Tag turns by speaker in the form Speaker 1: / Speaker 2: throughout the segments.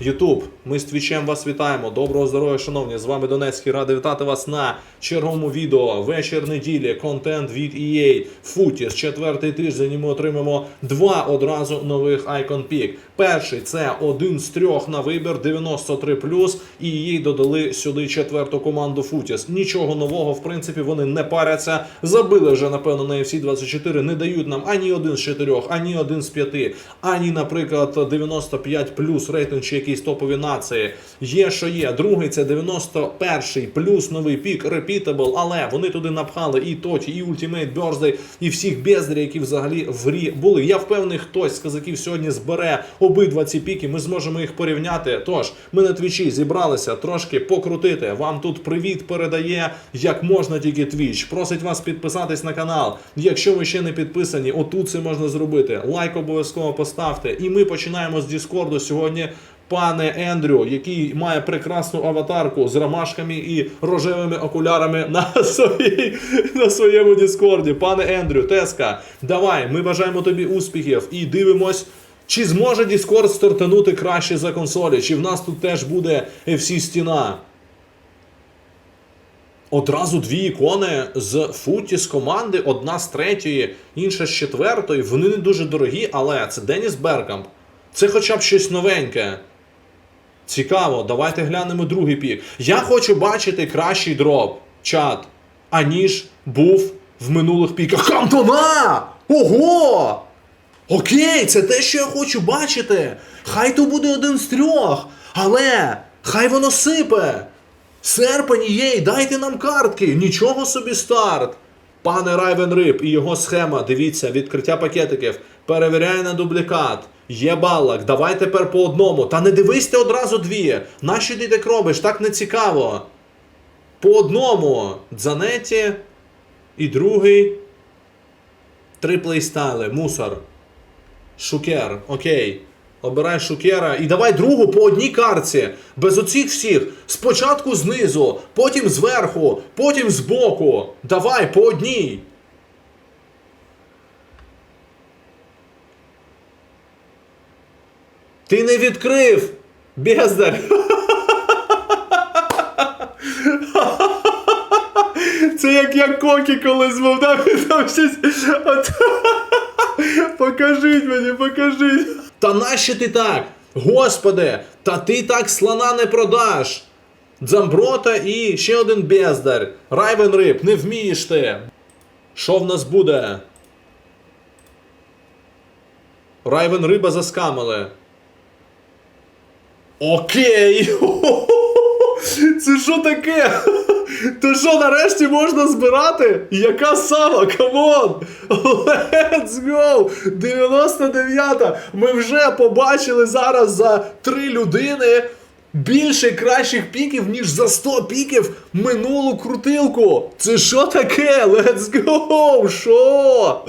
Speaker 1: Ютуб, ми з Твічем вас вітаємо. Доброго здоров'я, шановні. З вами Донецький. Радий вітати вас на черговому відео. Вечір неділі, контент від EA, Футіс. Четвертий тиждень. і Ми отримаємо два одразу нових Icon Peak. Перший це один з трьох на вибір 93+, і EA додали сюди четверту команду Футіс. Нічого нового, в принципі, вони не паряться. Забили вже, напевно, на FC 24. Не дають нам ані один з чотирьох, ані один з п'яти, ані, наприклад, 95 плюс рейтинг чи якісь топові нації. Є, що є. Другий це 91-й, плюс новий пік, repeatable, але вони туди напхали і Тоті, і Ultimate Birthday, і всіх бездарів, які взагалі в грі були. Я впевнений, хтось з казаків сьогодні збере обидва ці піки. Ми зможемо їх порівняти. Тож, ми на твічі зібралися трошки покрутити. Вам тут привіт передає, як можна тільки твіч. Просить вас підписатись на канал. Якщо ви ще не підписані, отут це можна зробити. Лайк обов'язково поставте. І ми починаємо з Діскорду сьогодні. Пане Ендрю, який має прекрасну аватарку з ромашками і рожевими окулярами на, своїй, на своєму Діскорді. Пане Ендрю, Теска, давай, ми бажаємо тобі успіхів і дивимось, чи зможе Діскорд стартанути краще за консолі, чи в нас тут теж буде FC стіна. Одразу дві ікони з футі з команди, одна з третьої, інша з четвертої. Вони не дуже дорогі, але це Деніс Беркамп. Це хоча б щось новеньке. Цікаво, давайте глянемо другий пік. Я хочу бачити кращий дроп, чат, аніж був в минулих піках. Кантона! Ого! Окей, це те, що я хочу бачити. Хай то буде один з трьох, але хай воно сипе. Серпень єй, дайте нам картки. Нічого собі старт. Пане Райвен Риб і його схема, дивіться, відкриття пакетиків. Перевіряє на дублікат. Є балак, давай тепер по одному. Та не дивись ти одразу дві. Нащо ти так робиш? Так не цікаво. По одному. Дзанеті. І другий. Три плейстайли. Мусор. Шукер. Окей. Обирай шукера і давай другу по одній карці. Без оцих всіх. Спочатку знизу, потім зверху, потім збоку. Давай по одній. Ти не відкрив! Бездар! Це як я кокі колись був, да? там щось. Покажіть мені, покажіть. Та нащо ти так? Господи, та ти так слона не продаш. Дзамброта і ще один бездар. Райвен Риб, не вмієш ти. Що в нас буде? Райвен Риба заскамили. Окей. Це що таке? То що нарешті можна збирати? Яка сама? Камон! Let's go! 99-та! Ми вже побачили зараз за три людини більше кращих піків, ніж за 100 піків минулу крутилку. Це що таке? Let's go! Що?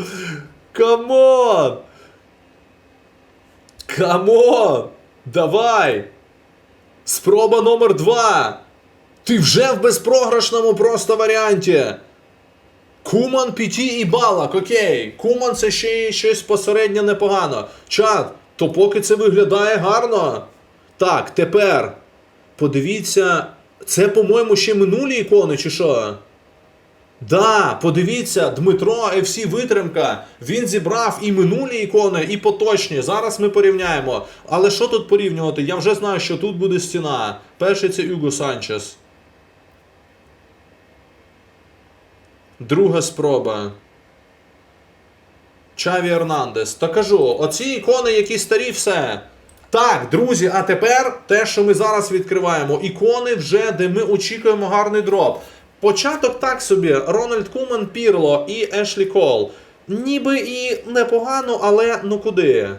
Speaker 1: Камон! Камон! Давай! Спроба номер 2. Ти вже в безпрограшному просто варіанті. Куман, Піті і Балак, окей. Куман це ще щось посередньо непогано. Чат, то поки це виглядає гарно. Так, тепер. Подивіться. Це, по-моєму, ще минулі ікони, чи що? Да, подивіться, Дмитро FC Витримка. Він зібрав і минулі ікони, і поточні. Зараз ми порівняємо. Але що тут порівнювати? Я вже знаю, що тут буде стіна. Перший це Юго Санчес. Друга спроба. Чаві Ернандес. Та кажу, оці ікони, які старі, все. Так, друзі, а тепер те, що ми зараз відкриваємо. Ікони вже, де ми очікуємо гарний дроп. Початок так собі. Рональд Кумен Пірло і Ешлі Кол. Ніби і непогано, але ну куди?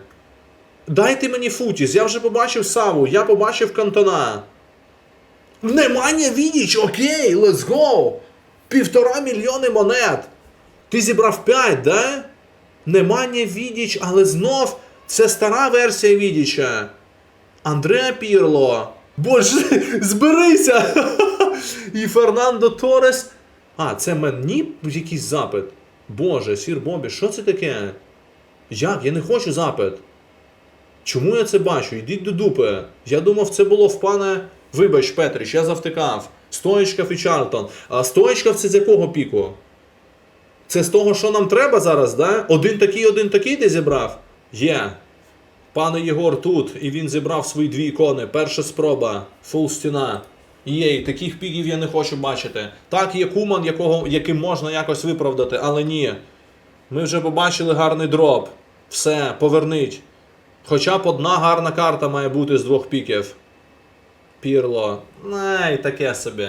Speaker 1: Дайте мені Футіс, я вже побачив Саву, я побачив Кантона. Немає Відіч, окей, let's go! Півтора мільйони монет. Ти зібрав 5, да? Немає Відіч, але знов це стара версія Відіча. Андреа Пірло. Боже, зберися! І Фернандо Торес. А, це мені якийсь запит. Боже, сір Бобі, що це таке? Як? Я не хочу запит. Чому я це бачу? Йдіть до дупи. Я думав, це було в пане. Вибач, Петрич, я завтикав. Стоїчкав і Чарлтон. А Стоїчкав це з якого піку? Це з того, що нам треба зараз, да? Один такий, один такий ти зібрав? Є. Пане Єгор тут, і він зібрав свої дві ікони. Перша спроба, фул стіна. Єй, таких піків я не хочу бачити. Так, є куман, якого, яким можна якось виправдати, але ні. Ми вже побачили гарний дроп. Все, поверніть. Хоча б одна гарна карта має бути з двох піків. Пірло. Най, таке собі.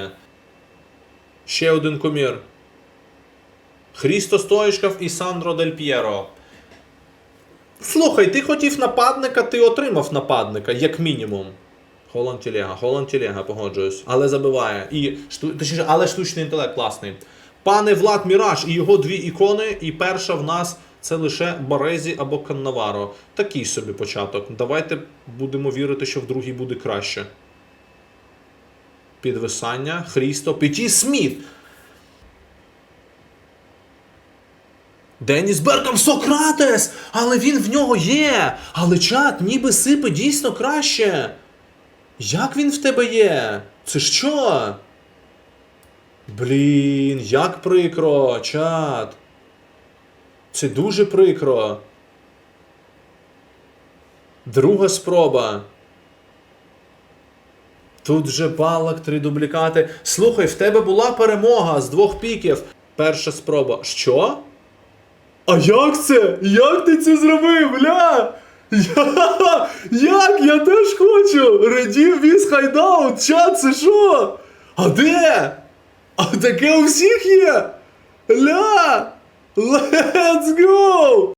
Speaker 1: Ще один кумір. Хрісто Стоїчков і Сандро Дель П'єро. Слухай, ти хотів нападника, ти отримав нападника, як мінімум. Холланд Тілега, Холланд Тілега, погоджуюсь. Але забиває. І, точніше, але штучний інтелект класний. Пане Влад Міраж і його дві ікони, і перша в нас це лише Борезі або Каннаваро. Такий собі початок. Давайте будемо вірити, що в другій буде краще. Підвисання, Хрісто, Петі Сміт. Деніс Беркам Сократес! Але він в нього є! Але чат ніби сипе дійсно краще. Як він в тебе є? Це що? Блін, як прикро, чат. Це дуже прикро. Друга спроба. Тут вже балак, три дублікати. Слухай, в тебе була перемога з двох піків. Перша спроба. Що? А як це? Як ти це зробив, бля? Я... Як? Я теж хочу! Редів віз хайдаут, чат, це що? А де? А таке у всіх є? Ля! Let's go!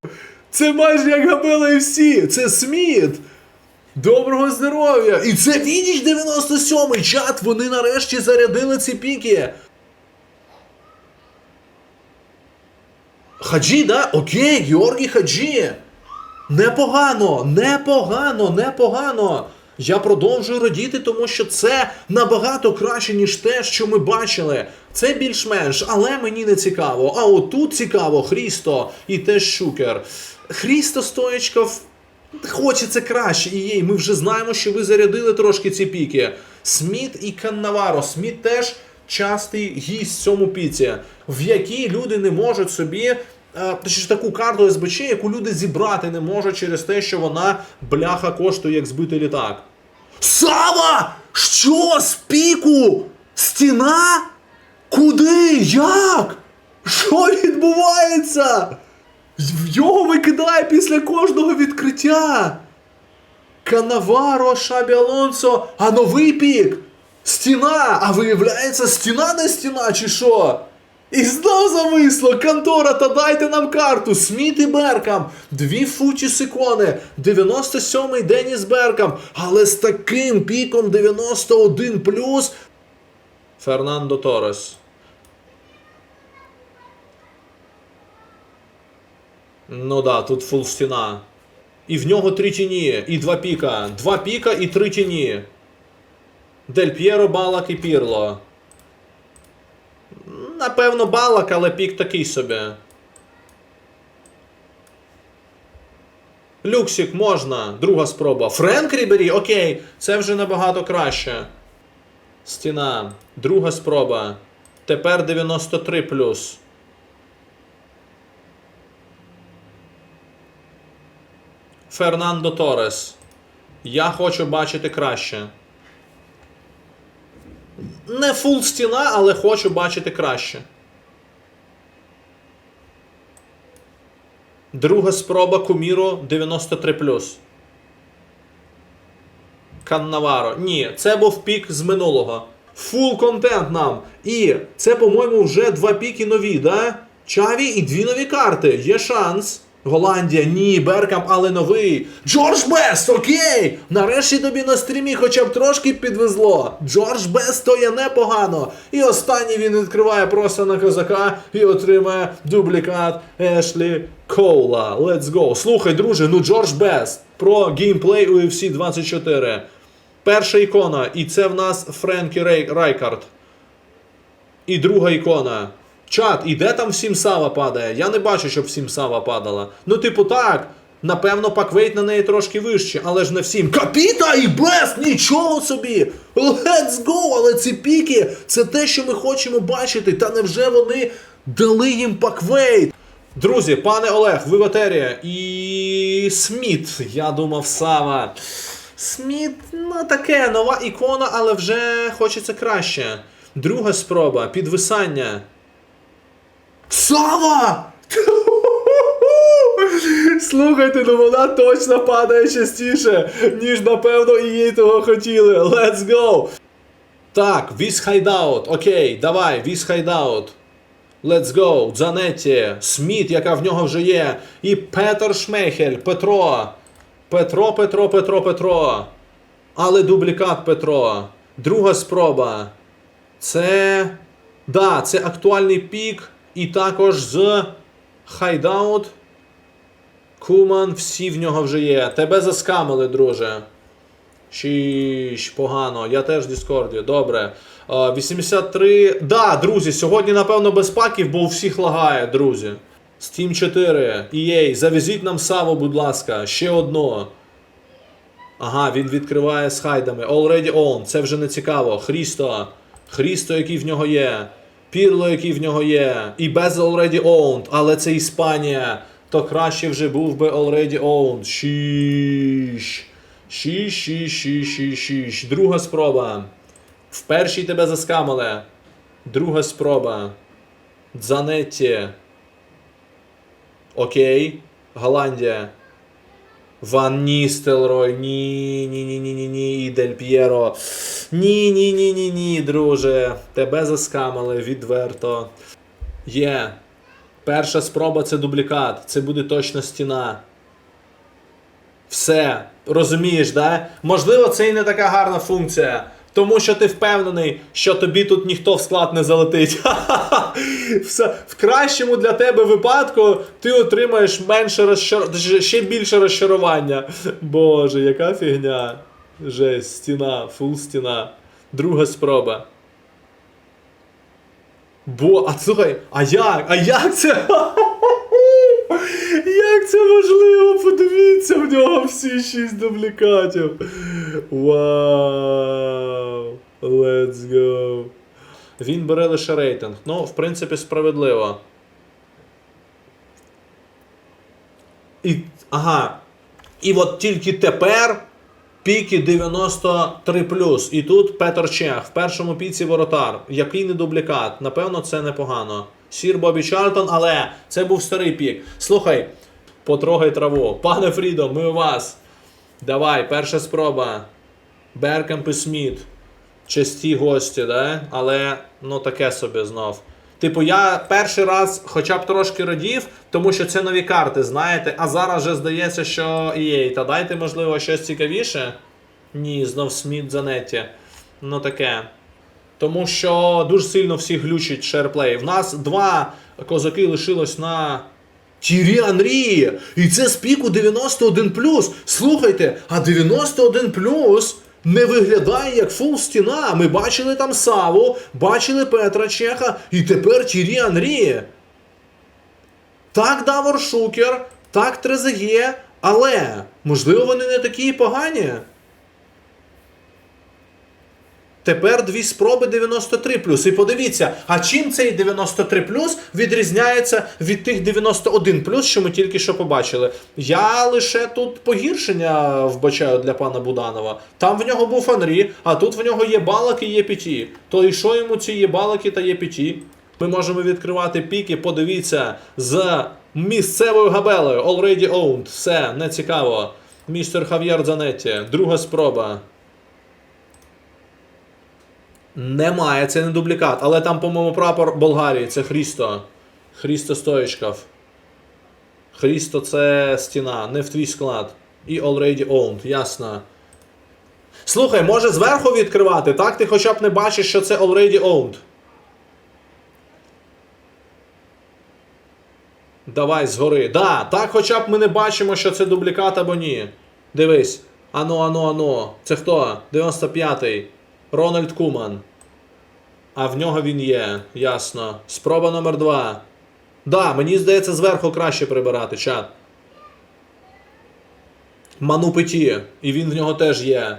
Speaker 1: Це майже як габела всі! Це Сміт! Доброго здоров'я! І це Вініч 97-й чат! Вони нарешті зарядили ці піки! Хаджі, да? Окей, Георгій Хаджі. Непогано, непогано, непогано. Я продовжую радіти, тому що це набагато краще, ніж те, що ми бачили. Це більш-менш, але мені не цікаво. А от тут цікаво Хрісто і теж Шукер. Хрісто Стоячков хочеться краще. І їй, ми вже знаємо, що ви зарядили трошки ці піки. Сміт і Каннаваро. Сміт теж частий гість в цьому піці, в якій люди не можуть собі. Е, Точніше, таку карту СБЧ, яку люди зібрати не можуть через те, що вона бляха коштує як збитий літак. Сава! Що? З піку? Стіна? Куди? Як? Що відбувається? Його викидає після кожного відкриття. Канаваро, Шабі Алонсо, а новий пік. Стіна! А виявляється, стіна не стіна, чи що? І знов зависло, контора, та дайте нам карту. Сміт і Беркам. Дві футі секони. 97-й Деніс Беркам. Але з таким піком 91 плюс. Фернандо Торес. Ну да, тут фул стіна. І в нього три тіні, і два піка. Два піка і три тіні. Дель П'єро, Балак і Пірло. Напевно, Балак, але пік такий собі. Люксік можна. Друга спроба. Френк Рібері? Окей, це вже набагато краще. Стіна. Друга спроба. Тепер 93 плюс. Фернандо Торес. Я хочу бачити краще. Не фул стіна, але хочу бачити краще. Друга спроба Куміро 93. Каннаваро. Ні, це був пік з минулого. Фул контент нам. І це, по-моєму, вже два піки нові, да? Чаві і дві нові карти. Є шанс. Голландія, ні, Беркам, але новий. Джордж Бест, окей! Нарешті тобі на стрімі хоча б трошки підвезло. Джордж Бест то є непогано. І останній він відкриває просто на козака і отримає дублікат Ешлі Коула. Let's go. Слухай, друже, ну Джордж Бест про геймплей UFC 24. Перша ікона, і це в нас Френкі Рей... Райкард. І друга ікона. Чат, і де там всім сава падає? Я не бачу, щоб всім сава падала. Ну, типу, так. Напевно, паквейт на неї трошки вище, але ж не всім. Капіта і без! Нічого собі! Let's go! Але ці піки це те, що ми хочемо бачити. Та невже вони дали їм паквейт? Друзі, пане Олег, ви в етері. І Сміт, я думав, Сава. Сміт, ну таке, нова ікона, але вже хочеться краще. Друга спроба, підвисання. Сава! Слухайте, ну вона точно падає частіше, ніж напевно і їй того хотіли. Let's go! Так, віс хайдаут. Окей, давай, віс хайдаут. Let's go, Дзанетті, Сміт, яка в нього вже є. І Петер Шмейхель, Петро. Петро, Петро, Петро, Петро. Але дублікат Петро. Друга спроба. Це. Да, це актуальний пік. І також з Хайдаут. Куман, всі в нього вже є. Тебе заскамили, друже. Шіш, погано. Я теж в Діскорді. Добре. 83. Да, друзі, сьогодні, напевно, без паків, бо у всіх лагає, друзі. Steam 4. EA, завезіть нам Саву, будь ласка, ще одно. Ага, він відкриває з хайдами. Already on. Це вже не цікаво. Хрісто. Хрісто, який в нього є. Пірло, який в нього є. І без already owned. Але це Іспанія. То краще вже був би already owned. Шіш. Шіш, шіш, шіш, шіш, шіш. Друга спроба. В першій тебе заскамали. Друга спроба. Дзанетті. Окей. Голландія. Ван Ністелрой. Ні, ні, ні, ні, ні, ні, Дель П'єро. Ні, ні, ні, ні, ні, друже. Тебе заскамали відверто. Є. Перша спроба це дублікат. Це буде точно стіна. Все. Розумієш, да? Можливо, це і не така гарна функція. Тому що ти впевнений, що тобі тут ніхто в склад не залетить. В кращому для тебе випадку ти отримаєш менше розчар... ще більше розчарування. Боже, яка фігня. Жесть, стіна, фул стіна. Друга спроба. Бо, а слухай, а як? А як це? Як це можливо? Подивіться, в нього всі шість дублікатів. Вау! Let's go. Він бере лише рейтинг. Ну, в принципі, справедливо. І, ага. І от тільки тепер піки 93 І тут Петр Чех в першому піці воротар. Який не дублікат? Напевно, це непогано. Сір Бобі Чартон, але це був старий пік. Слухай, потрогай траву. Пане Фрідо, ми у вас. Давай, перша спроба. Беркемп і Сміт. Часті гості, да? але ну таке собі знов. Типу, я перший раз хоча б трошки радів, тому що це нові карти, знаєте, а зараз вже здається, що EA, та дайте, можливо, щось цікавіше. Ні, знов Сміт Занетті. Ну таке. Тому що дуже сильно всі глючить шерплей. В нас два козаки лишилось на. Тірі Анрі! І це з піку 91 Слухайте, а 91 не виглядає як фул стіна. Ми бачили там Саву, бачили Петра Чеха, і тепер Тірі Анрі. Так Давор Шукер, так Трезеге, але можливо вони не такі погані. Тепер дві спроби 93 І подивіться, а чим цей 93 відрізняється від тих 91 що ми тільки що побачили. Я лише тут погіршення вбачаю для пана Буданова. Там в нього був Анрі, а тут в нього є балак і є піті. То і що йому ці є балаки та є піті? Ми можемо відкривати піки, подивіться, з місцевою габелею. Already owned. Все, не цікаво. Містер Хав'єр Дзанетті. Друга спроба. Немає, це не дублікат. Але там, по-моєму, прапор Болгарії, це Хрісто. Хрісто Стоїчков. Хрісто це стіна, не в твій склад. І already owned, ясно. Слухай, може зверху відкривати, так ти хоча б не бачиш, що це already owned. Давай згори. Да, так хоча б ми не бачимо, що це дублікат або ні. Дивись. Ано, ано, ано. Це хто? 95-й. Рональд Куман. А в нього він є, ясно. Спроба номер два. Да, мені здається, зверху краще прибирати, чат. Манупеті, і він в нього теж є.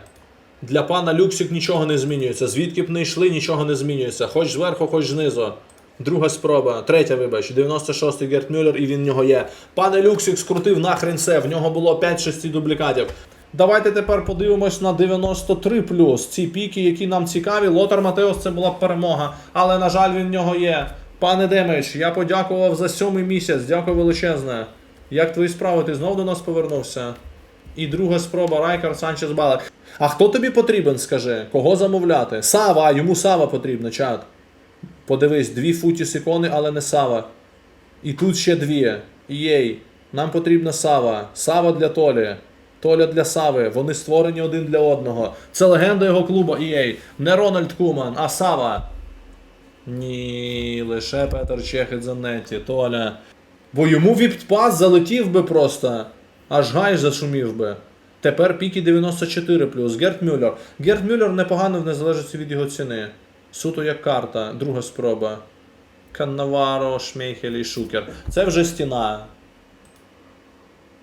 Speaker 1: Для пана Люксік нічого не змінюється. Звідки б не йшли, нічого не змінюється. Хоч зверху, хоч знизу. Друга спроба, третя, вибач, 96-й Герт Мюллер, і він в нього є. Пане Люксік скрутив нахрен все, в нього було 5-6 дублікатів. Давайте тепер подивимось на 93 Ці піки, які нам цікаві. Лотар Матеос це була б перемога, але на жаль, він в нього є. Пане Демич, я подякував за сьомий місяць. Дякую величезне. Як твої справи? Ти знов до нас повернувся? І друга спроба Райкар Санчес Балак. А хто тобі потрібен, скажи? Кого замовляти? Сава, йому Сава потрібна, чат. Подивись, дві футіс ікони, але не Сава. І тут ще дві. Єй, нам потрібна Сава. Сава для Толі. Толя для Сави. Вони створені один для одного. Це легенда його клубу EA. Не Рональд Куман, а Сава. Ні, лише Петер Чехет Занетті, Толя. Бо йому віппас залетів би просто. Аж гай зашумів би. Тепер піки 94 Герт Мюллер. Герт Мюллер непогано в незалежності від його ціни. Суто як карта, друга спроба. Каннаваро, Шмейхель і Шукер. Це вже стіна.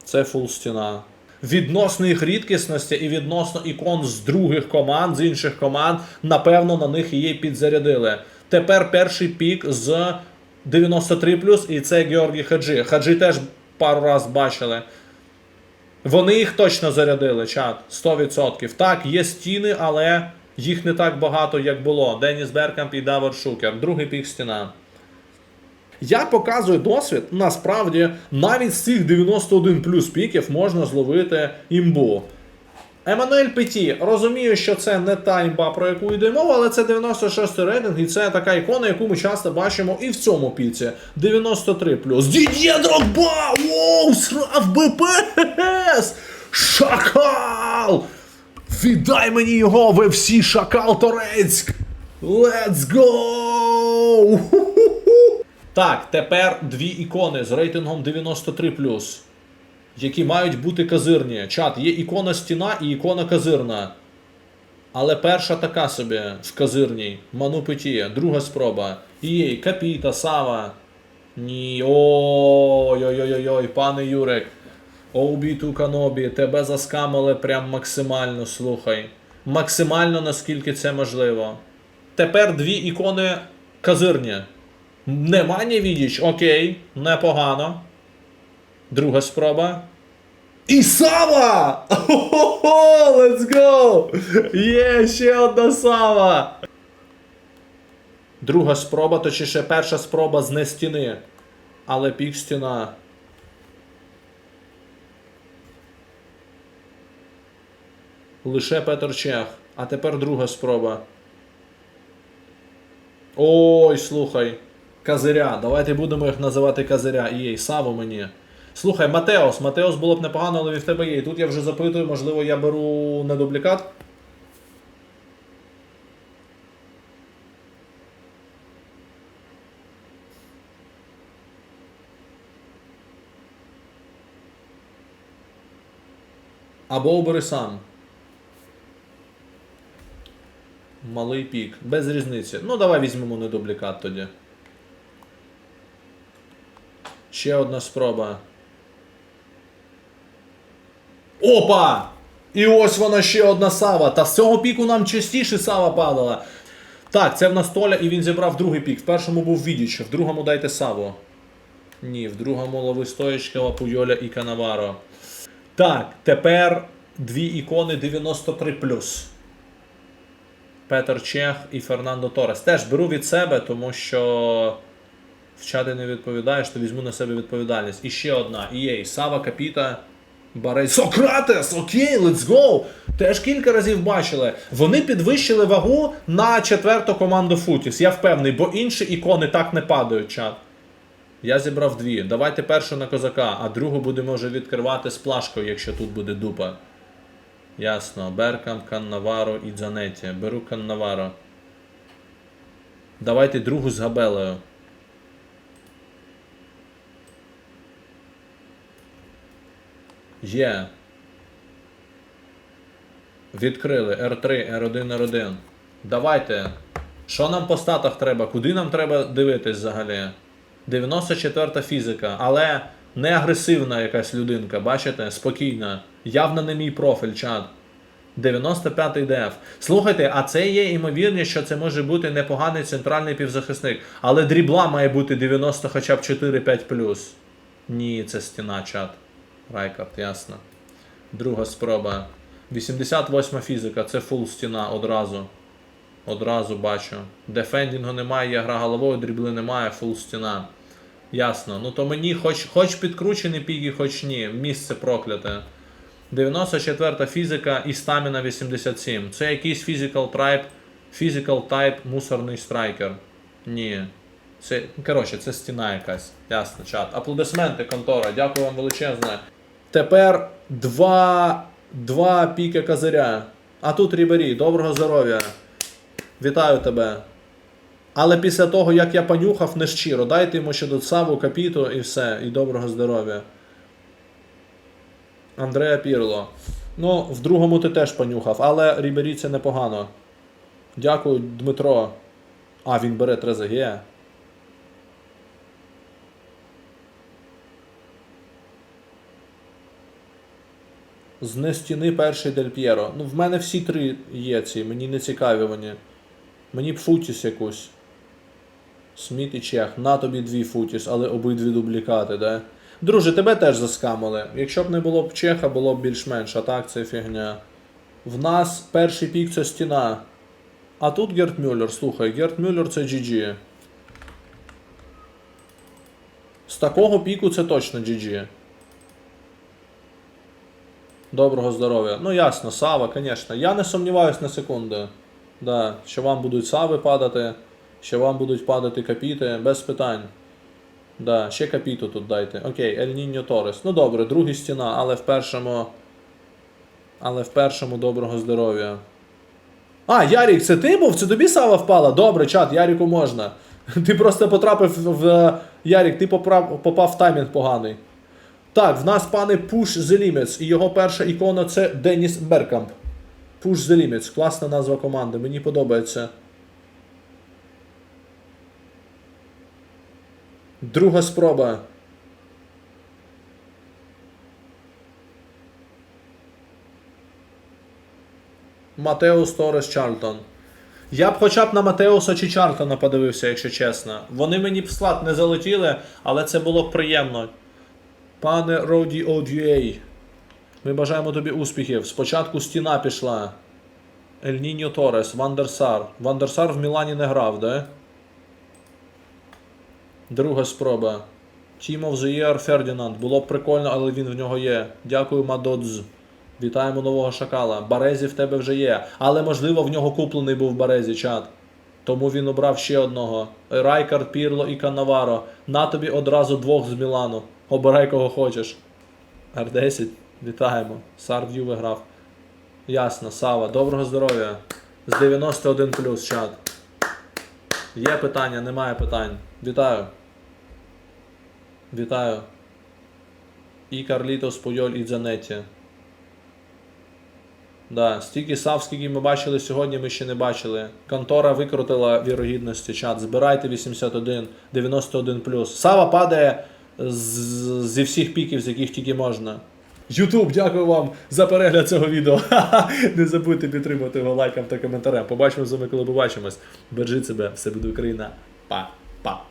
Speaker 1: Це фул стіна. Відносно їх рідкісності і відносно ікон з других команд, з інших команд, напевно, на них її підзарядили. Тепер перший пік з 93 і це Георгій Хаджі. Хаджі теж пару раз бачили. Вони їх точно зарядили, чат. 100%. Так, є стіни, але їх не так багато, як було. Деніс Беркамп і Давид Шукер. Другий пік стіна. Я показую досвід, насправді, навіть з цих 91 плюс піків можна зловити імбу. Еммануель Петі, розумію, що це не та імба, про яку йде мова, але це 96 рейтинг, і це така ікона, яку ми часто бачимо і в цьому піці. 93 плюс. Дід'є Дрогба! Воу, срав БПС! Шакал! Віддай мені його, ви всі Шакал Торецьк! Let's go! Так, тепер дві ікони з рейтингом 93 які мають бути казирні. Чат, є ікона стіна і ікона казирна. Але перша така собі в казирній. Манупеті, друга спроба. Їй, Капіта, Сава. Ні. Ой-ой-ой, пане Юрик. Оубіту Канобі, тебе заскамили прям максимально, слухай. Максимально наскільки це можливо. Тепер дві ікони казирні. Нема не відіч, окей, непогано. Друга спроба. І Сава! Хо-хо-хо, let's go! Є ще одна Сава! Друга спроба, точніше перша спроба з не стіни. Але пік стіна. Лише Петр Чех. А тепер друга спроба. Ой, слухай. Казиря. Давайте будемо їх називати Казиря. Єй, Саву мені. Слухай, Матеос. Матеос було б непогано, але в тебе є. Тут я вже запитую, можливо, я беру не дублікат. Або обери сам. Малий пік. Без різниці. Ну, давай візьмемо не дублікат тоді. Ще одна спроба. Опа! І ось вона ще одна сава. Та з цього піку нам частіше сава падала. Так, це в нас Толя, і він зібрав другий пік. В першому був Відіч, в другому дайте саву. Ні, в другому лови Стоєчкова, Пуйоля і Канаваро. Так, тепер дві ікони 93. Петер Чех і Фернандо Торес. Теж беру від себе, тому що в чати не відповідаєш, то візьму на себе відповідальність. І ще одна. EA, Сава Капіта. Барей Сократес, окей, let's go! Теж кілька разів бачили. Вони підвищили вагу на четверту команду Футіс. Я впевнений, бо інші ікони так не падають, чат. Я зібрав дві. Давайте першу на козака, а другу будемо вже відкривати з плашкою, якщо тут буде дупа. Ясно. Беркам, Каннаваро і Дзанеті. Беру Каннаваро. Давайте другу з Габелею. Є. Відкрили R3, R1, R1. Давайте. Що нам по статах треба? Куди нам треба дивитись взагалі? 94 фізика. Але Не агресивна якась людинка, бачите? Спокійна. Явно не мій профіль, чат. 95-й деф. Слухайте, а це є ймовірність, що це може бути непоганий центральний півзахисник. Але дрібла має бути 90 хоча б 4-5 Ні, це стіна, чат. Райкард, ясно. Друга спроба. 88 фізика, це фул стіна одразу. Одразу бачу. Дефендінгу немає, є гра головою, дрібли немає, фул стіна. Ясно. Ну то мені хоч, хоч підкручені піки, хоч ні. Місце прокляте. 94 фізика і стаміна 87. Це якийсь physical type, physical type мусорний страйкер. Ні. Це, коротше, це стіна якась. Ясно, чат. Аплодисменти, контора. Дякую вам величезне. Тепер два, два піки козиря. А тут Рібері, доброго здоров'я. Вітаю тебе. Але після того, як я понюхав, не щиро. Дайте йому ще до Саву, капіту і все. І доброго здоров'я. Андреа Пірло. Ну, в другому ти теж понюхав, але Рібері це непогано. Дякую, Дмитро. А, він бере Трезеге. З не стіни перший Дель П'єро. Ну, в мене всі три є ці, мені не цікаві вони. Мені б футіс якусь. Сміт і Чех. На тобі дві футіс, але обидві дублікати, да? Друже, тебе теж заскамили. Якщо б не було б Чеха, було б більш-менш, а так це фігня. В нас перший пік це стіна. А тут Герт Мюллер, слухай, Герт Мюллер це GG. З такого піку це точно GG. Доброго здоров'я. Ну ясно, Сава, звісно. Я не сумніваюсь на секунду. Да, що вам будуть сави падати, що вам будуть падати капіти, без питань. Да, ще капіту тут дайте. Окей, Ель Ніньо Торес. Ну добре, другий стіна, але в першому. Але в першому доброго здоров'я. А, Ярік, це ти був? Це тобі сава впала? Добре, чат, Яріку можна. Ти просто потрапив в. Ярік, ти попав в таймінг поганий. Так, в нас пане the Limits, і його перша ікона це Деніс Беркамп. The Limits, класна назва команди, мені подобається. Друга спроба. Матеус Торес Чарлтон. Я б хоча б на Матеуса чи Чарлтона подивився, якщо чесно. Вони мені б в склад не залетіли, але це було приємно. Пане Роді Одюей, ми бажаємо тобі успіхів. Спочатку стіна пішла. Ель Ніньо Торес, Вандерсар. Вандерсар в Мілані не грав, да? Друга спроба. Team of the Фердінанд. Було б прикольно, але він в нього є. Дякую, Мадодз. Вітаємо нового шакала. Барезі в тебе вже є. Але можливо в нього куплений був Барезі чат. Тому він обрав ще одного. Райкард, Пірло і Канаваро. На тобі одразу двох з Мілану. Обирай кого хочеш. Р10. Вітаємо. Сар в Юве грав. Ясно, Сава. Доброго здоров'я. З 91 плюс чат. Є питання, немає питань. Вітаю. Вітаю. І Карлітос, Пойоль і Дзанетті. Да, стільки сав, скільки ми бачили сьогодні, ми ще не бачили. Контора викрутила вірогідності чат. Збирайте 81, 91 Сава падає з- зі всіх піків, з яких тільки можна. Ютуб, дякую вам за перегляд цього відео. Не забудьте підтримати його лайком та коментарем. Побачимо з вами, коли побачимось. Бережіть себе, все буде Україна. Па-па.